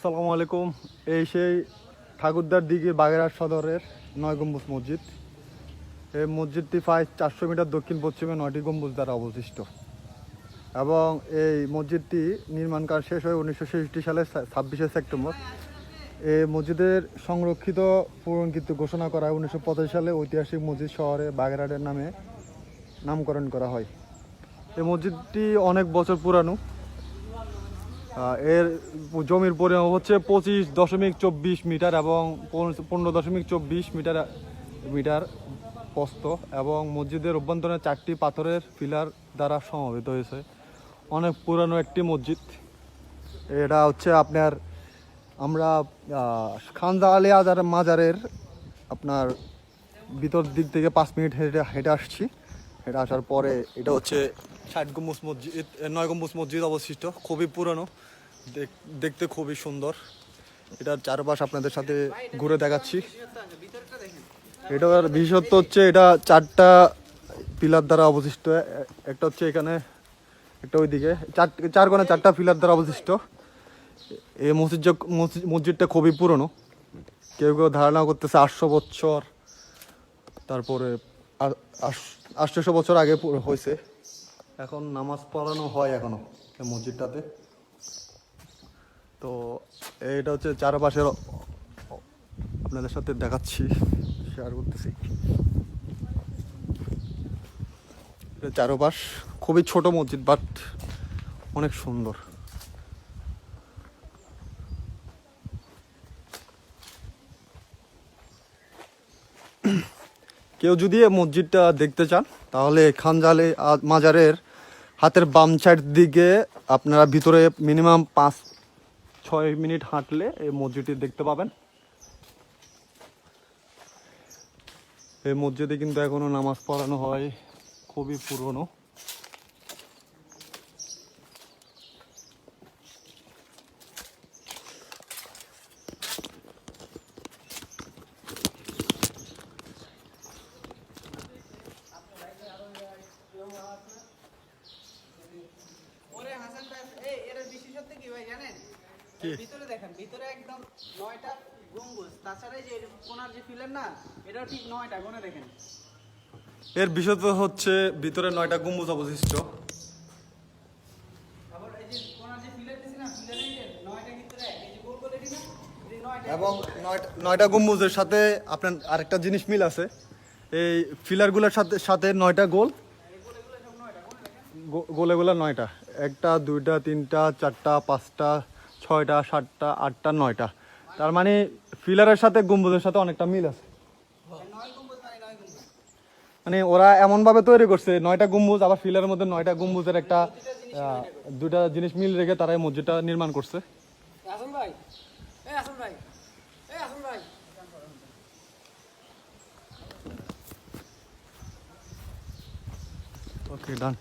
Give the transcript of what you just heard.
আসসালামু আলাইকুম। এই সেই ঠাকুরদার দিঘির বাগেরহাট সদরের নয় গম্বুজ মসজিদ। এই মসজিদটি প্রায় চারশো মিটার দক্ষিণ পশ্চিমে নয়টি গম্বুজ দ্বারা অবশিষ্ট এবং এই মসজিদটি নির্মাণ কাজ শেষ হয় উনিশশো সালের ছাব্বিশে সেপ্টেম্বর। এই মসজিদের সংরক্ষিত পুরনকৃত্য ঘোষণা করা হয় উনিশশো পঁচাশি সালে ঐতিহাসিক মসজিদ শহরে বাগেরহাটের নামে নামকরণ করা হয়। এই মসজিদটি অনেক বছর পুরানো। এর জমির পরিমাণ হচ্ছে পঁচিশ দশমিক চব্বিশ মিটার এবং পনেরো- দশমিক চব্বিশ মিটার মিটার প্রস্থ এবং মসজিদের অভ্যন্তরে চারটি পাথরের পিলার দ্বারা সমবেত হয়েছে। অনেক পুরানো একটি মসজিদ। এটা হচ্ছে আপনার, আমরা খানজা আলী আজার মাজারের আপনার ভিতর দিক থেকে পাঁচ মিনিট হেঁটে হেঁটে আসছি। হেঁটে আসার পরে এটা হচ্ছে ষাট গম্বুজ মসজিদ নয় গম্বুজ মসজিদ অবশিষ্ট খুবই পুরনো। দেখ- দেখতে খুবই সুন্দর। এটার চারপাশ আপনাদের সাথে ঘুরে দেখাচ্ছি। এটার বিশেষত্ব হচ্ছে, এটা চারটা পিলার দ্বারা অবশিষ্ট একটা হচ্ছে এখানে, একটা ওইদিকে। চার চার কোণে চারটা পিলার দ্বারা অবশিষ্ট এই মসজিদ- মসজিদটা খুবই পুরনো। কেউ কেউ ধারণা করতেছে আটশো বছর তারপরে আটশোশো বছর আগে হয়েছে। এখন নামাজ পড়ানো হয় এখনও এই মসজিদটাতে। তো এইটা হচ্ছে চারপাশের আপনাদের সাথে দেখাচ্ছি শেয়ার করতেছি। এটা চারপাশ খুবই ছোট মসজিদ বাট অনেক সুন্দর। কেউ যদি এই মসজিদটা দেখতে চান, তাহলে খানজালে মাজারের হাতের বাম সাইড দিকে আপনারা ভিতরে মিনিমাম পাঁচ, ছয় মিনিট হাঁটলে এই মসজিদটি দেখতে পাবেন। এই মসজিদে কিন্তু এখনও নামাজ পড়ানো হয়, খুবই পুরনো। বিশেষত্ব কি ভাই জানেন? ভিতরে দেখেন ভিতরে একদম নয়টা গম্বুজ। তাছাড়া যে এর কোনার যে পিলার না এটাও ঠিক নয়টা দেখেন। এর বিশেষত হচ্ছে ভিতরে নয়টা গম্বুজ অবশিষ্ট। এবং নয়টা গম্বুজের সাথে আপনার আরেকটা জিনিস মিল আছে। এই ফিলারগুলোর সাথে সাথে নয়টা গোল গো- গোলেগুলো নয়টা। একটা, দুইটা, তিনটা, চারটা, পাঁচটা, ছয়টা, সাতটা, আটটা, নয়টা। তার মানে ফিলারের সাথে গম্বুজের সাথে অনেকটা মিল আছে। মানে ওরা এমনভাবে তৈরি করছে, নয়টা গম্বুজ, আবার ফিলারের মধ্যে নয়টা গম্বুজের একটা দুইটা জিনিস মিল রেখে তারা এই মসজিদটা নির্মাণ করছে। ওকে ডান